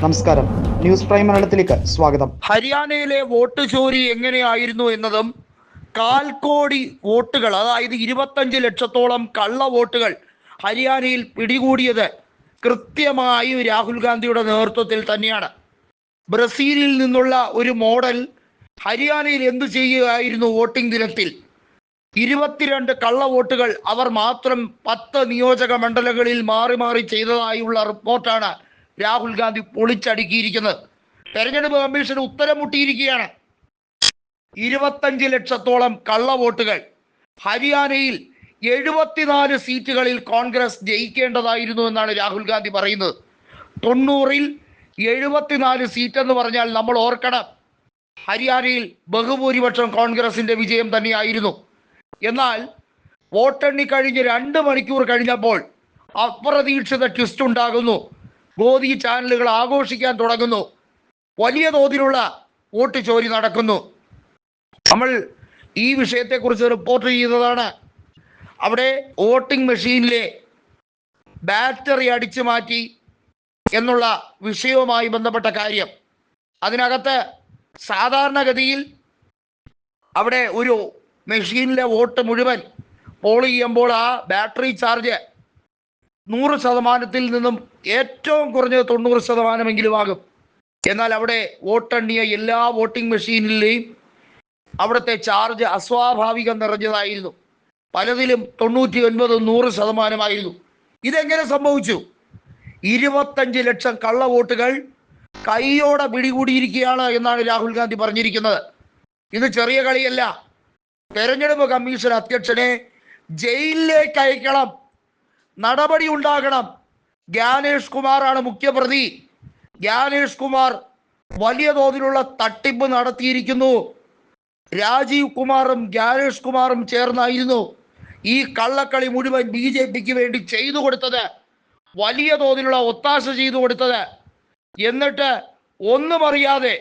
നമസ്കാരം. News prime മലയാളത്തിലേക്ക് സ്വാഗതം. ഹരിയാനയിലെ വോട്ട് ചോരി എങ്ങനെയായിരുന്നു എന്നതും കാൽ കോടി വോട്ടുകൾ അതായത് ഇരുപത്തഞ്ച് ലക്ഷത്തോളം കള്ള വോട്ടുകൾ ഹരിയാനയിൽ പിടികൂടിയത് കൃത്യമായി രാഹുൽ ഗാന്ധിയുടെ നേതൃത്വത്തിൽ തന്നെയാണ്. ബ്രസീലിൽ നിന്നുള്ള ഒരു മോഡൽ ഹരിയാനയിൽ എന്തു ചെയ്യുകയായിരുന്നു വോട്ടിംഗ് ദിനത്തിൽ? ഇരുപത്തിരണ്ട് കള്ള വോട്ടുകൾ അവർ മാത്രം പത്ത് നിയോജക മണ്ഡലങ്ങളിൽ മാറി മാറി ചെയ്തതായുള്ള റിപ്പോർട്ടാണ് രാഹുൽ ഗാന്ധി പൊളിച്ചടുക്കിയിരിക്കുന്നത്. തെരഞ്ഞെടുപ്പ് കമ്മീഷൻ ഉത്തരം മുട്ടിയിരിക്കുകയാണ് ഇരുപത്തഞ്ച് ലക്ഷത്തോളം കള്ള വോട്ടുകൾ ഹരിയാനയിൽ എഴുപത്തിനാല് സീറ്റുകളിൽ കോൺഗ്രസ് ജയിക്കേണ്ടതായിരുന്നു എന്നാണ് രാഹുൽ ഗാന്ധി പറയുന്നത്. തൊണ്ണൂറിൽ എഴുപത്തിനാല് സീറ്റ് എന്ന് പറഞ്ഞാൽ നമ്മൾ ഓർക്കണം. ഹരിയാനയിൽ ബഹുഭൂരിപക്ഷം കോൺഗ്രസിന്റെ വിജയം തന്നെയായിരുന്നു. എന്നാൽ വോട്ടെണ്ണി കഴിഞ്ഞ് രണ്ട് മണിക്കൂർ കഴിഞ്ഞപ്പോൾ അപ്രതീക്ഷിത ട്വിസ്റ്റ് ഉണ്ടാകുന്നു. ഗോദി ചാനലുകൾ ആഘോഷിക്കാൻ തുടങ്ങുന്നു. വലിയ തോതിലുള്ള വോട്ട് ചോരി നടക്കുന്നു. നമ്മൾ ഈ വിഷയത്തെക്കുറിച്ച് റിപ്പോർട്ട് ചെയ്തതാണ് അവിടെ വോട്ടിംഗ് മെഷീനിലെ ബാറ്ററി അടിച്ചു മാറ്റി എന്നുള്ള വിഷയവുമായി ബന്ധപ്പെട്ട കാര്യം. അതിനകത്ത് സാധാരണഗതിയിൽ അവിടെ ഒരു മെഷീനിലെ വോട്ട് മുഴുവൻ പോൾ ചെയ്യുമ്പോൾ ആ ബാറ്ററി ചാർജ് നൂറ് ശതമാനത്തിൽ നിന്നും ഏറ്റവും കുറഞ്ഞത് തൊണ്ണൂറ് ശതമാനമെങ്കിലും ആകും. എന്നാൽ അവിടെ വോട്ടെണ്ണിയ എല്ലാ വോട്ടിംഗ് മെഷീനിലെയും അവിടുത്തെ ചാർജ് അസ്വാഭാവികം നിറഞ്ഞതായിരുന്നു. പലതിലും തൊണ്ണൂറ്റി ഒൻപത് നൂറ് ശതമാനമായിരുന്നു. ഇതെങ്ങനെ സംഭവിച്ചു? ഇരുപത്തഞ്ച് ലക്ഷം കള്ള വോട്ടുകൾ കൈയോടെ പിടികൂടിയിരിക്കുകയാണ് എന്നാണ് രാഹുൽ ഗാന്ധി പറഞ്ഞിരിക്കുന്നത്. ഇത് ചെറിയ കളിയല്ല. തെരഞ്ഞെടുപ്പ് കമ്മീഷൻ അധ്യക്ഷനെ ജയിലിലേക്ക് അയക്കണം. നടപടി ഉണ്ടാകണം. ജ്ഞാനേഷ് കുമാറാണ് മുഖ്യപ്രതി. ജ്ഞാനേഷ് കുമാർ വലിയ തോതിലുള്ള തട്ടിപ്പ് നടത്തിയിരിക്കുന്നു. രാജീവ് കുമാറും ജ്ഞാനേഷ് കുമാറും ചേർന്നായിരുന്നു ഈ കള്ളക്കളി മുഴുവൻ ബി ജെ പിക്ക് വേണ്ടി ചെയ്തു കൊടുത്തത്. വലിയ തോതിലുള്ള ഒത്താശ ചെയ്തു കൊടുത്തത്. എന്നിട്ട് ഒന്നും അറിയാതെ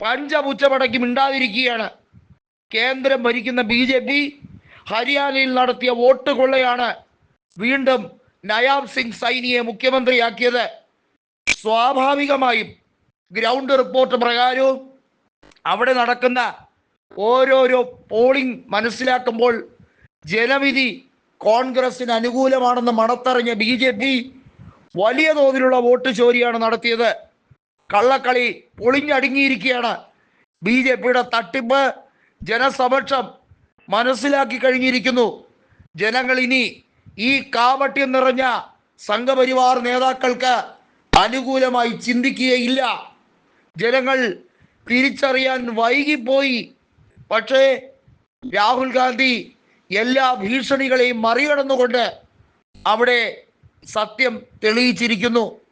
പഞ്ചപുച്ചമടക്കി മിണ്ടാതിരിക്കുകയാണ്. കേന്ദ്രം ഭരിക്കുന്ന ബി ജെ പി ഹരിയാനയിൽ നടത്തിയ വോട്ട് കൊള്ളയാണ്. വീണ്ടും നയാബ് സിംഗ് സൈനിയെ മുഖ്യമന്ത്രിയാക്കിയത് സ്വാഭാവികമായും ഗ്രൗണ്ട് റിപ്പോർട്ട് പ്രകാരവും അവിടെ നടക്കുന്ന ഓരോരോ പോളിംഗ് മനസ്സിലാക്കുമ്പോൾ ജനവിധി കോൺഗ്രസിന് അനുകൂലമാണെന്ന് മണത്തറിഞ്ഞ ബി ജെ പി വലിയ തോതിലുള്ള വോട്ട് ചോരിയാണ് നടത്തിയത്. കള്ളക്കളി പൊളിഞ്ഞടുങ്ങിയിരിക്കുകയാണ്. ബി ജെ പിയുടെ തട്ടിപ്പ് ജനസമക്ഷം മനസ്സിലാക്കി കഴിഞ്ഞിരിക്കുന്നു. ജനങ്ങൾ ഇനി ഈ കാപട്യം നിറഞ്ഞ സംഘപരിവാർ നേതാക്കൾക്ക് അനുകൂലമായി ചിന്തിക്കുകയില്ല. ജനങ്ങൾ തിരിച്ചറിയാൻ വൈകിപ്പോയി. പക്ഷേ രാഹുൽ ഗാന്ധി എല്ലാ ഭീഷണികളെയും മറികടന്നുകൊണ്ട് അവിടെ സത്യം തെളിയിച്ചിരിക്കുന്നു.